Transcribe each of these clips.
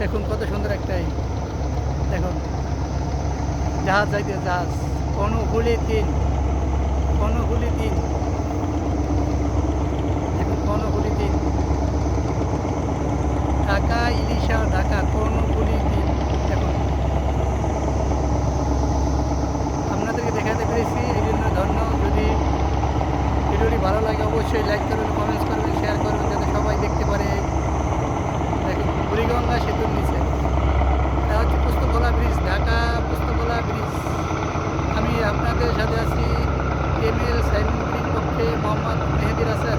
দেখুন কত সুন্দর একটাই। দেখুন। জাহাজ যাইতে জাহাজ কর্ণফুলি তিন কর্ণফুলি তিন। দেখুন কর্ণফুলি তিন। ঢাকা ইলিশা, ঢাকা কর্ণফুলি তিন। দেখুন। আপনাদেরকে দেখাতে পেরেছি এই জন্য ধন্য। যদি ভিডিওটি ভালো লাগে, অবশ্যই লাইক করবেন কমেন্টস করবেন শেয়ার করবেন, যাতে সবাই দেখতে পারে। এম এল সাইমুদ্দিন পক্ষে মোহাম্মদ মেহেদির হাসান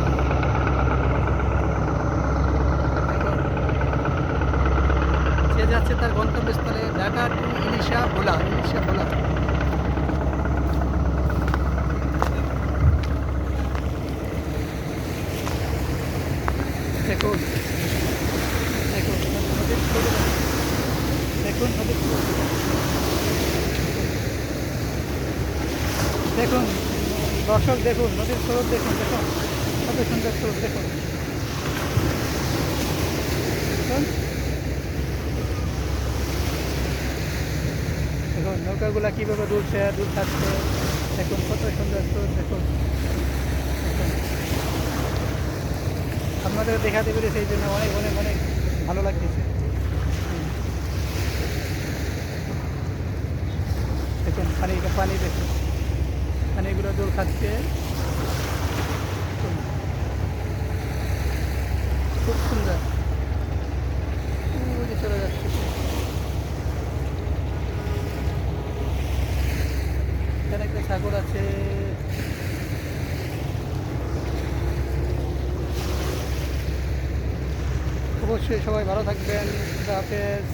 দেখুন, সে যাচ্ছে তার গন্তব্যস্থলে ঢাকা টু ইলিশা ভোলা ইলিশা ভোলা। দেখুন দেখুন দেখুন নদীর দেখুন দর্শক দেখুন, নদীর স্রোত দেখুন দেখুন, কত সুন্দর স্রোত দেখুন। দেখুন। নৌকাগুলা কীভাবে দুলছে দুল থাকছে, দেখুন, কত সুন্দর স্রোত দেখুন। আপনাদের দেখাতে পেরেছি, এই জন্য অনেক অনেক অনেক ভালো লাগতেছে। দেখুন, পানি পানি দেখুন। পানিগুলো দোল খাচ্ছে। খুব সুন্দর। চলে যাচ্ছে। এখানে একটা ছাগল আছে। অবশ্যই সবাই ভালো থাকবেন। হাফেজ।